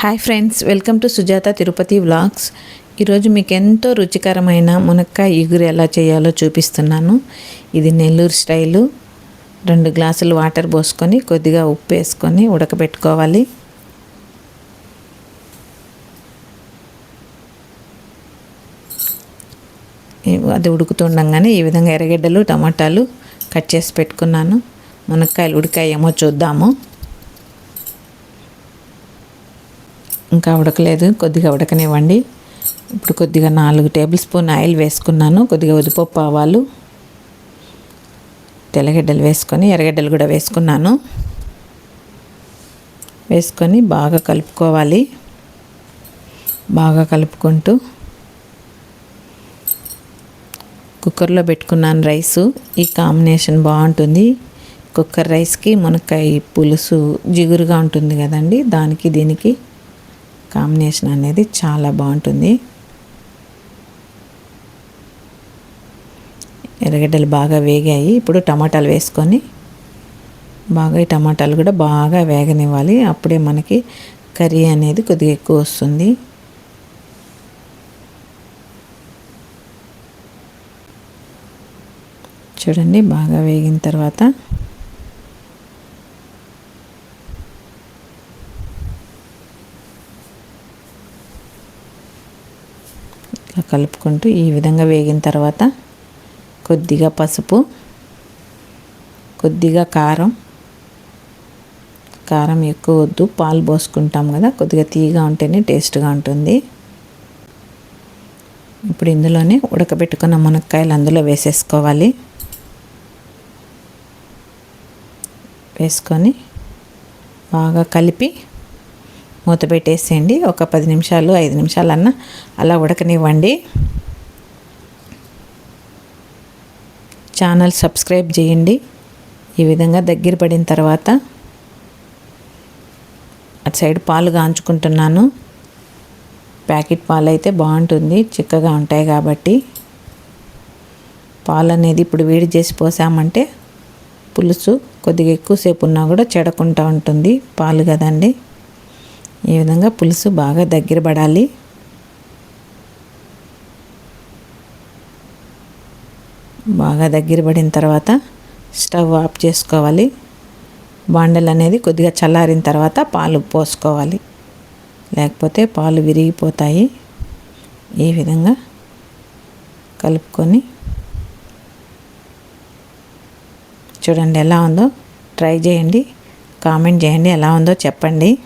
Hi friends welcome to Sujatha Tirupati vlogs ఈరోజు మీకు ఎంతో రుచికరమైన మునక్కాయ ఇగురు ఎలా చేయాలో చూపిస్తున్నాను. ఇది నెల్లూరు స్టైలు. రెండు గ్లాసులు వాటర్ పోసుకొని కొద్దిగా ఉప్పు వేసుకొని ఉడకబెట్టుకోవాలి. అది ఉడుకుతుండగానే ఈ విధంగా ఎర్రగడ్డలు టమాటాలు కట్ చేసి పెట్టుకున్నాను. మునక్కాయలు ఉడికాయేమో చూద్దాము. ఇంకా ఉడకలేదు కొద్దిగా ఉడకనివ్వండి. ఇప్పుడు కొద్దిగా నాలుగు టేబుల్ స్పూన్ ఆయిల్ వేసుకున్నాను కొద్దిగా ఉదిపప్పు ఆవాలు తెల్లగడ్డలు వేసుకొని ఎర్రగడ్డలు కూడా వేసుకున్నాను. వేసుకొని బాగా కలుపుకోవాలి. బాగా కలుపుకుంటూ కుక్కర్లో పెట్టుకున్నాను రైసు. ఈ కాంబినేషన్ బాగుంటుంది. కుక్కర్ రైస్కి మునక్కాయ పులుసు జిగురుగా ఉంటుంది కదండి దానికి దీనికి కాంబినేషన్ అనేది చాలా బాగుంటుంది. ఎర్రగడ్డలు బాగా వేగాయి. ఇప్పుడు టమాటాలు వేసుకొని బాగా ఈ టమాటాలు కూడా బాగా వేగనివ్వాలి. అప్పుడే మనకి కర్రీ అనేది కొద్దిగా ఎక్కువ వస్తుంది. చూడండి బాగా వేగిన తర్వాత ఇట్లా కలుపుకుంటూ ఈ విధంగా వేగిన తర్వాత కొద్దిగా పసుపు కొద్దిగా కారం. కారం ఎక్కువ వద్దు పాలు పోసుకుంటాం కదా కొద్దిగా తీగా ఉంటేనే టేస్ట్గా ఉంటుంది. ఇప్పుడు ఇందులోనే ఉడకబెట్టుకున్న మునక్కాయలు అందులో వేసేసుకోవాలి. వేసుకొని బాగా కలిపి మూత పెట్టేసేయండి. ఒక పది నిమిషాలు ఐదు నిమిషాలన్నా అలా ఉడకనివ్వండి. ఛానల్ సబ్స్క్రైబ్ చేయండి. ఈ విధంగా దగ్గర పడిన తర్వాత అటు సైడ్ పాలు కాంచుకుంటున్నాను. ప్యాకెట్ పాలు అయితే బాగుంటుంది చిక్కగా ఉంటాయి కాబట్టి. పాలు అనేది ఇప్పుడు వేడి చేసి పోసామంటే పులుసు కొద్దిగా ఎక్కువసేపు ఉన్నా కూడా చెడకుండా ఉంటుంది. పాలు కదండి. ఈ విధంగా పులుసు బాగా దగ్గర పడాలి. బాగా దగ్గర పడిన తర్వాత స్టవ్ ఆఫ్ చేసుకోవాలి. బాండలు అనేది కొద్దిగా చల్లారిన తర్వాత పాలు పోసుకోవాలి. లేకపోతే పాలు విరిగిపోతాయి. ఈ విధంగా కలుపుకొని చూడండి ఎలా ఉందో. ట్రై చేయండి. కామెంట్ చేయండి. ఎలా ఉందో చెప్పండి.